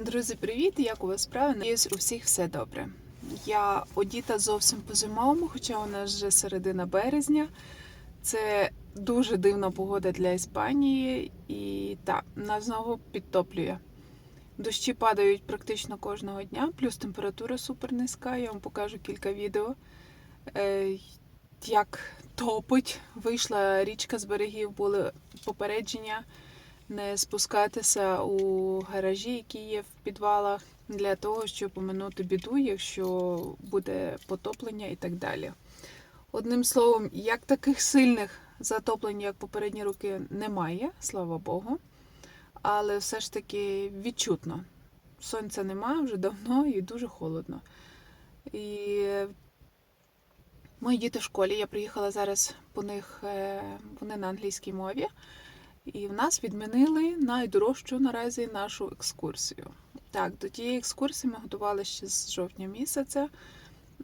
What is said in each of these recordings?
Друзі, привіт! Як у вас справи? Надіюсь, у всіх все добре. Я одіта зовсім по-зимовому, хоча у нас вже середина березня. Це дуже дивна погода для Іспанії, і так, нас знову підтоплює. Дощі падають практично кожного дня, плюс температура супер низька. Я вам покажу кілька відео, е, як топить. Вийшла річка з берегів, були попередження не спускатися у гаражі, які є в підвалах, для того, щоб поминути біду, якщо буде потоплення і так далі. Одним словом, як таких сильних затоплень, як попередні роки, немає, слава Богу. Але все ж таки відчутно. Сонця немає вже давно і дуже холодно. І мої діти в школі. Я приїхала зараз по них, е, вони на англійській мові. І в нас відмінили найдорожчу наразі нашу екскурсію. Так, до тієї екскурсії ми готували ще з жовтня місяця.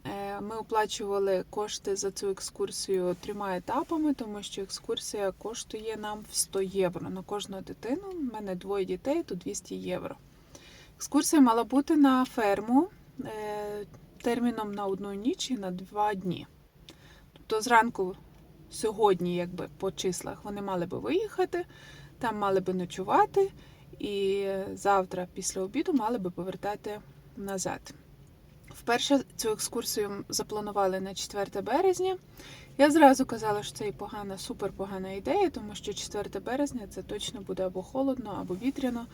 Е, Ми оплачували кошти за цю екскурсію трьома етапами, тому що екскурсія коштує нам в 100 євро на кожну дитину. У мене двоє дітей, то 200 євро. Екскурсія мала бути на ферму е, терміном на одну ніч і на два дні. Тобто зранку сьогодні, якби по числах, вони мали би виїхати, там мали би ночувати, і завтра, після обіду, мали би повертати назад. Вперше цю екскурсію запланували на 4 березня. Я зразу казала, що це і погана, супер погана ідея, тому що 4 березня це точно буде або холодно, або вітряно,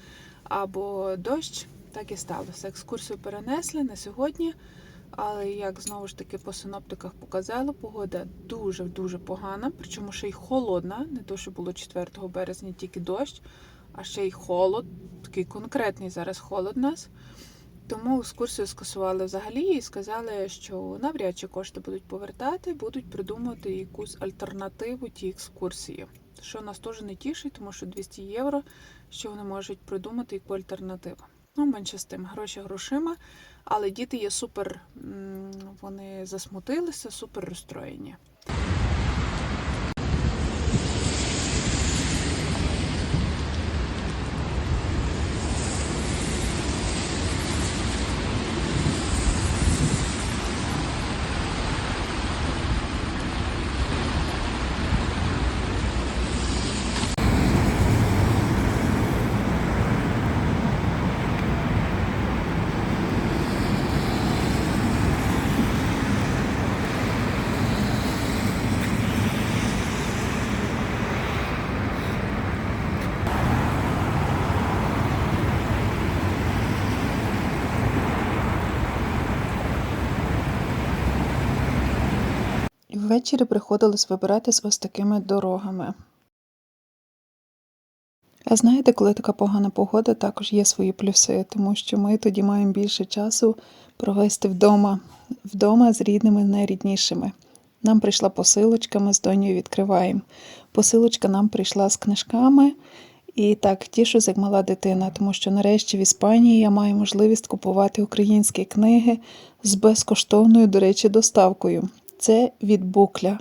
або дощ. Так і сталося. Екскурсію перенесли на сьогодні. Але як знову ж таки по синоптиках показало, погода дуже-дуже погана, причому ще й холодна, не то, що було 4 березня, тільки дощ, а ще й холод, такий конкретний зараз холод нас. Тому екскурсію скасували взагалі і сказали, що навряд чи кошти будуть повертати, будуть придумувати якусь альтернативу тій екскурсії. Що нас теж не тішить, тому що 200 євро, що вони можуть придумати яку альтернативу. Ну, менше з тим, гроші грошима. Але діти є супер, вони засмутилися, супер розстроєні. Ввечері приходилось вибиратись ось такими дорогами. А знаєте, коли така погана погода, також є свої плюси, тому що ми тоді маємо більше часу провести вдома, вдома з рідними, найріднішими. Нам прийшла посилочка, ми з донею відкриваємо. Посилочка нам прийшла з книжками. І так тішусь, як мала дитина, тому що нарешті в Іспанії я маю можливість купувати українські книги з безкоштовною, до речі, доставкою. Це від букля.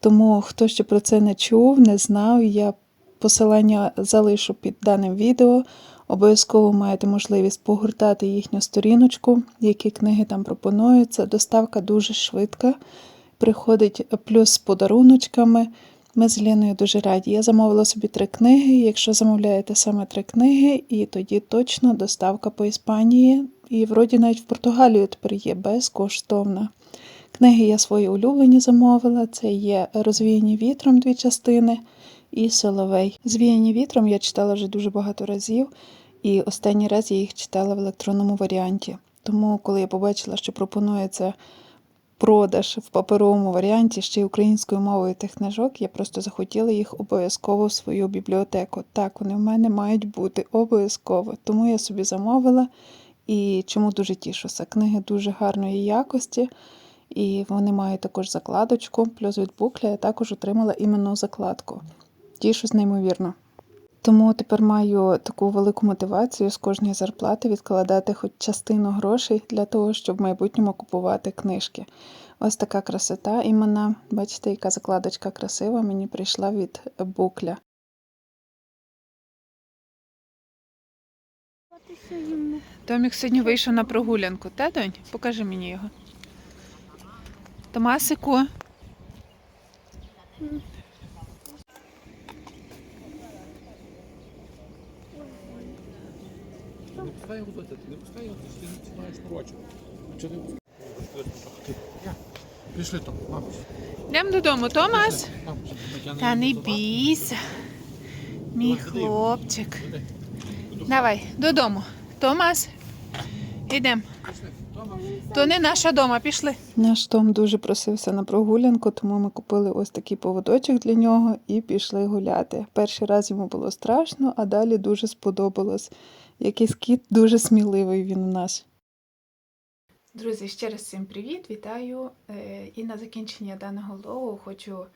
Тому хто ще про це не чув, не знав, я посилання залишу під даним відео. Обов'язково маєте можливість погортати їхню сторіночку, які книги там пропонуються. Доставка дуже швидка. Приходить плюс з подаруночками. Ми з Ліною дуже раді. Я замовила собі три книги. Якщо замовляєте саме три книги, і тоді точно доставка по Іспанії. І вроді навіть в Португалію тепер є безкоштовна. Книги я свої улюблені замовила. Це є розвіяні вітром дві частини і Соловей. Звіяні вітром я читала вже дуже багато разів, і останній раз я їх читала в електронному варіанті. Тому, коли я побачила, що пропонується продаж в паперовому варіанті ще й українською мовою тих книжок, я просто захотіла їх обов'язково в свою бібліотеку. Так, вони в мене мають бути обов'язково. Тому я собі замовила і чому дуже тішуся. Книги дуже гарної якості. І вони мають також закладочку, плюс від букля я також отримала іменну закладку. Тішусь неймовірно. Тому тепер маю таку велику мотивацію з кожної зарплати відкладати хоч частину грошей для того, щоб в майбутньому купувати книжки. Ось така красота імена. Бачите, яка закладочка красива, мені прийшла від букля. Томік сьогодні вийшов на прогулянку, та донь? Покажи мені його. Томасику. Не пускай його доця, не пускай його, ти ж ти маєш шнурочок. Чого не. Пішли там, мамусь. Йдемо додому, Томас. Та не бійся. Мій хлопчик. Давай, додому. Томас, йдемо. То не наша дома, пішли. Наш Том дуже просився на прогулянку, тому ми купили ось такий поводочок для нього і пішли гуляти. Перший раз йому було страшно, а далі дуже сподобалось. Якийсь кіт дуже сміливий він у нас. Друзі, ще раз всім привіт, вітаю. Е, І на закінчення даного логу хочу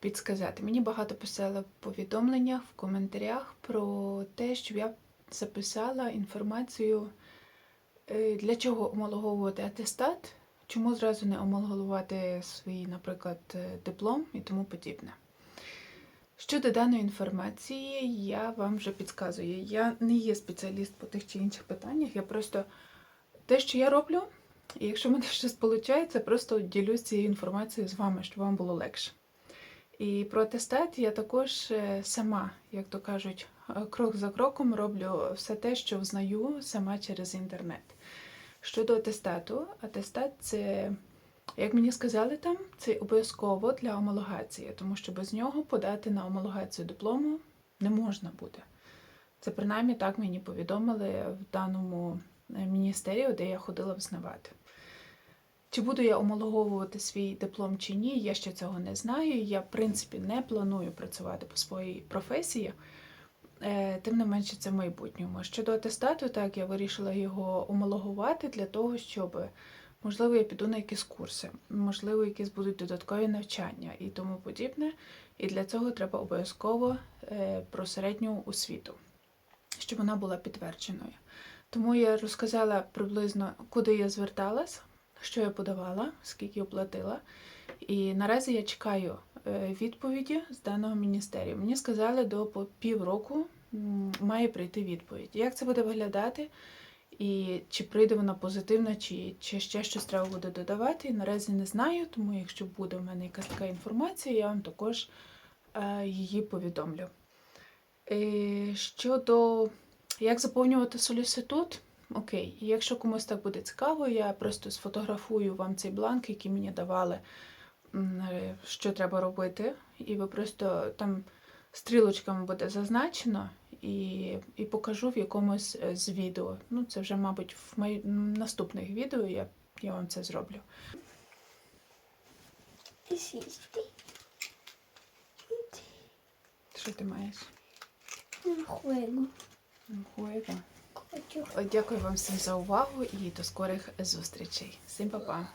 підсказати. Мені багато писали в повідомленнях, в коментарях про те, щоб я записала інформацію Для чого омологовувати атестат? Чому зразу не омологувати свій, наприклад, е, диплом і тому подібне? Щодо даної інформації, я вам вже підказую. Я не є спеціаліст по тих чи інших питаннях. Я просто те, що я роблю, і якщо в мене щось виходить, просто ділюсь цією інформацією з вами, щоб вам було легше. І про атестат я також е, сама, як то кажуть, е, крок за кроком роблю все те, що взнаю сама через інтернет. Щодо атестату, атестат це, як мені сказали там, це обов'язково для омологації, тому що без нього подати на омологацію диплому не можна буде. Це принаймні так мені повідомили в даному е, міністерію, де я ходила взнавати. Чи буду я омологовувати свій диплом чи ні, я ще цього не знаю. Я, в принципі, не планую працювати по своїй професії. Е, Тим не менше, це в майбутньому. Щодо атестату, так, я вирішила його омологувати для того, щоб, можливо, я піду на якісь курси, можливо, якісь будуть додаткові навчання і тому подібне. І для цього треба обов'язково е, про середню освіту, щоб вона була підтвердженою. Тому я розказала приблизно, куди я зверталась, що я подавала, скільки оплатила. І наразі я чекаю відповіді з даного міністерію. Мені сказали, до півроку має прийти відповідь. Як це буде виглядати? І чи прийде вона позитивна, чи, чи ще щось треба буде додавати, наразі не знаю, тому якщо буде в мене якась така інформація, я вам також е, її повідомлю. Е, щодо як заповнювати соліситут, окей, якщо комусь так буде цікаво, я просто сфотографую вам цей бланк, який мені давали, е, що треба робити, і ви просто там стрілочками буде зазначено. І, і покажу в якомусь е, з відео. Ну, це вже, мабуть, в мої... наступних відео я, я вам це зроблю. Сісти. Що ти маєш? Хуего. Хуєго. Дякую вам всім за увагу і до скорих зустрічей. Всім па-па!